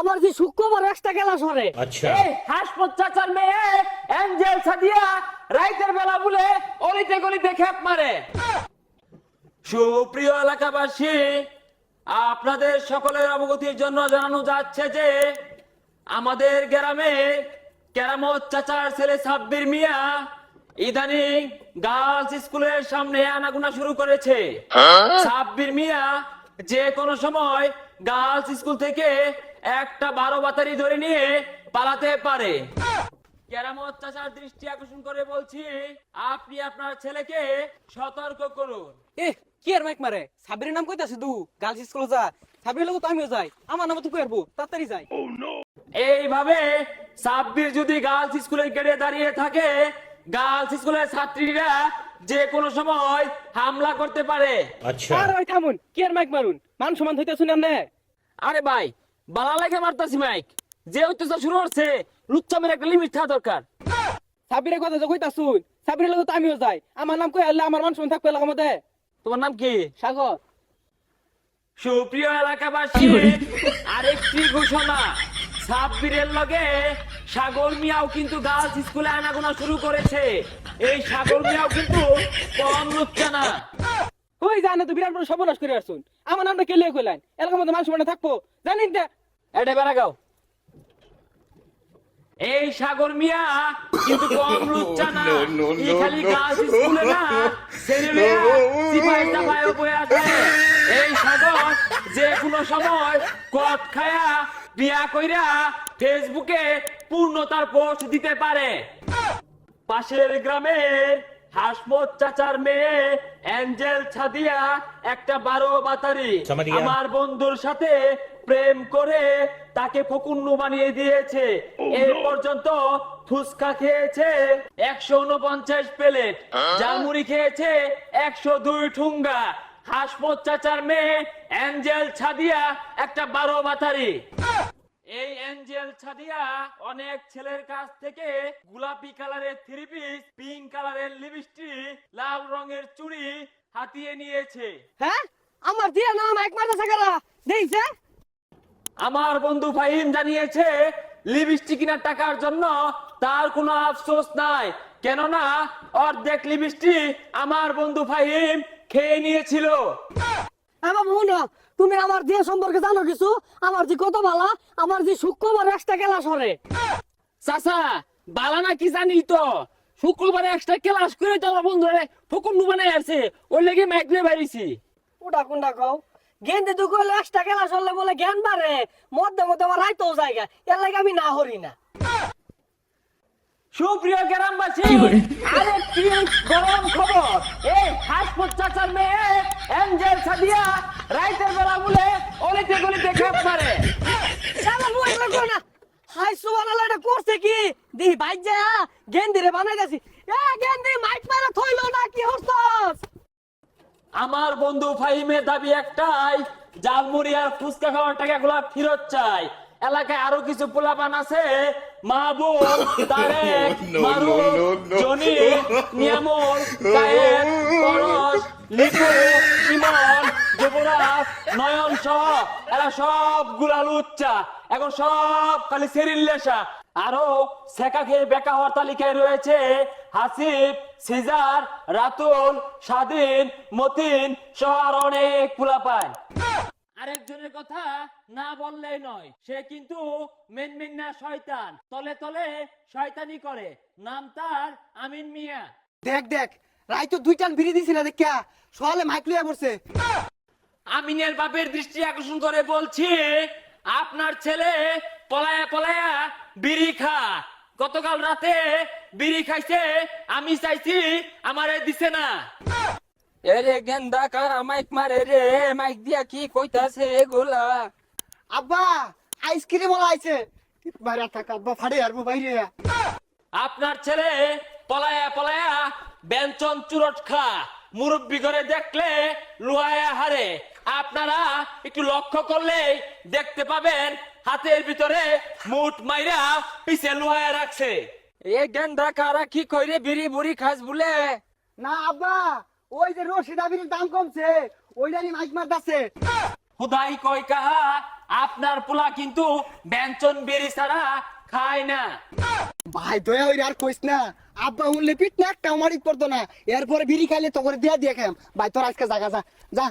আমার কি শুক্রবার একটা গেলা সরে। আচ্ছা। হাস পঞ্চাচার মেয়ে অ্যাঞ্জেল সাদিয়া রাইতের বেলা বলে অলিতে গলিতে খ্যাপ মারে। সুপ্রিয় এলাকাবাসী আপনাদের সকলের অবগতির জন্য জানানো যাচ্ছে যে আমাদের গ্রামে কেরামত চাচার ছেলে সাব্বির মিয়া ইদানিং গার্লস স্কুলের সামনে আনাগুনা শুরু করেছে। হ্যাঁ? সাব্বির মিয়া যে কোনো সময় গার্লস স্কুল থেকে একটা বারো বাতারি ধরে নিয়ে পালাতে পারে। দৃষ্টি আকর্ষণ করে বলছি আপনি আপনার ছেলেকে সতর্ক করুন। কি আর মাইক মারে? নাম দু গার্লস স্কুল যা। লোক তো আমিও যাই আমার নাম তো তাড়াতাড়ি যাই। oh, এইভাবে সাব্বির যদি গার্লস স্কুলে গেটে দাঁড়িয়ে থাকে গার্লস স্কুলের ছাত্রীরা যে কোনো সময় হামলা করতে পারে। আচ্ছা। আর ওই থামুন কি আর মাইক মারুন? মান সমান হইতে শুনেন না। আরে ভাই বালা লেগে মারতাছি মাইক। যে অত্যাচার শুরু হচ্ছে লুচ্চামের একটা লিমিট থাকা দরকার। সাবিরের কথা যে কইতাছুন সাবিরের লোক তো আমিও যাই। আমার নাম কই আল্লাহ আমার মান সমান থাকবে এলাকার মধ্যে। তোমার নাম কি? সাগর। সুপ্রিয় এলাকাবাসী আরেকটি ঘোষণা। সাব্বিরের লগে সাগর মিয়াও কিন্তু গার্লস স্কুলে আনাগোনা শুরু করেছে। এই সাগর মিয়াও কিন্তু কম লুচ্চা না ওই জানে তো বিরাট বড় সর্বনাশ করে আসুন। আমার নামটা কে লিয়ে কইলেন? এলাকার মধ্যে মান সমান থাকব। জানেন না এটা বেড়া গাও। এই সাগর মিয়া কিন্তু কম লুচ্চা না। এই খালি গার্লস স্কুলে না ছেলে মেয়া সিপাই সাপাইও বয়ে আছে। এই সাগর যে কোনো সময় কট খায়া বিয়া কইরা ফেসবুকে পূর্ণতার পোস্ট দিতে পারে। পাশের গ্রামের হাসমত চাচার মেয়ে অ্যাঞ্জেল ছাদিয়া একটা বারো বাতারি। আমার বন্ধুর সাথে প্রেম করে তাকে ফকুন্নু বানিয়ে দিয়েছে। এই পর্যন্ত ফুসকা খেয়েছে একশো উনপঞ্চাশ প্লেট। জালমুড়ি খেয়েছে একশো দুই ঠুঙ্গা। হাসমত চাচার মেয়ে অ্যাঞ্জেল ছাদিয়া একটা বারো বাতারি। এই অ্যাঞ্জেল ছাদিয়া অনেক ছেলের কাছ থেকে গোলাপি কালারের থ্রি পিস পিঙ্ক কালারের লিপস্টিক লাল রঙের চুড়ি হাতিয়ে নিয়েছে। হ্যাঁ? আমার দিয়ে না মাইক মারতেছে কারা দেখছে আমার বন্ধু ফাহিম জানিয়েছে লিপস্টিক কেনার টাকার জন্য তার কোনো আফসোস নাই। কেননা অর্ধেক লিপস্টিক আমার বন্ধু ফাহিম খেয়ে নিয়েছিল। আমার বোন তুমি আমার দিয়ে সম্পর্কে জানো কিছু? আমার যে কত ভালা আমার যে শুক্রবার একটা গেলা সরে চাচা বালানা কি জানি তো? শুক্রবারে এক্সট্রা ক্লাস করে তো আমার বন্ধুরা ফকুন্নু বানাই আছে ওই লেগে ম্যাগনে বাইরেছি ওটা কোনটা কও? গেন্দে তো কইলে একটা গেলা সরলে বলে জ্ঞান বাড়ে। মধ্যে মধ্যে আমার রাইতেও জায়গা এর লাগে আমি না হরি না। সুপ্রিয় গ্রামবাসী গরম খবর। এই হাসপুর চাচার মেয়ে অ্যাঞ্জেল সাদিয়া রাইতের বেলা বলে অলিতে গলিতে খেপ মারে। শালা মুই লাগো না? হাই সুবহানাল্লাহ এটা করছে কি? দি বাইক যা গেন্দি রে বানাই গেছি এ গেন্দি মাইক মারা থইলো না কি হরছস আমার বন্ধু ফাহিমের দাবি একটাই জালমুড়ি আর ফুচকা খাওয়ার টাকাগুলো ফেরত চাই। এলাকায় আরও কিছু পোলাপান আছে মাহবুব তারেক মারুফ জনি নিয়ামল কায়েম পরশ লিপু ইমন যুবরাজ, নয়ন সহ, এরা সবগুলা লুচ্চা। এখন সব খালি সেরিল্লেসা আরও সেকা খেয়ে বেকা হওয়ার তালিকায় রয়েছে হাসিব, সিজার, রাতুল, স্বাধীন, মতিন সহ আরও অনেক পোলাপান আরেকজনের কথা না বললেই নয়। সে কিন্তু মেন মেন না শয়তান। তলে তলে শয়তানি করে। নাম তার আমিন মিয়া। দেখ দেখ রাই তো দুইটান বিড়ি দিছিল দেখা সকালে মাইক লইয়া পড়ছে আমিনের বাপের দৃষ্টি আকর্ষণ করে বলছি আপনার ছেলে পলায়া পলায়া বিড়ি খা গতকাল রাতে বিড়ি খাইছে আমি চাইছি আমারে দিছে না। এরে গেন্দা কারা মাইক মারে রে? মাইক দিয়া কি কইতাছে এগুলা? আব্বা আইসক্রিম ওলা আইছে। বাইরে থাক আব্বা ফাড়ে আরবো বাইরে। আপনার ছেলে পলায়া পলায়া ব্যঞ্চন চুরট খা। মুরব্বি করে দেখলে লুহায়া হারে। আপনারা একটু লক্ষ্য করলে দেখতে পাবেন হাতের ভিতরে মুঠ মাইরা পিছে লুহায়া রাখছে। এ গেন্দা কারা কি কইরে বিড়ি বুড়ি খাস বলে? না আব্বা ওই যে রশিদ বিড়ির দাম কমছে ওইটারই মাইক মারতাছে। হুদাই কয় কাহা আপনার পোলা কিন্তু ব্যঞ্চন বেরি ছাড়া খায় না। ভাই দয়া হইরে আর কইস না। আব্বা উনলে পিট না একটা মারিক পড়তো না। এরপরে বিড়ি খাইলে তো করে দিয়া দিয়ে খাম ভাই তোর আজকে জাগা যা যা।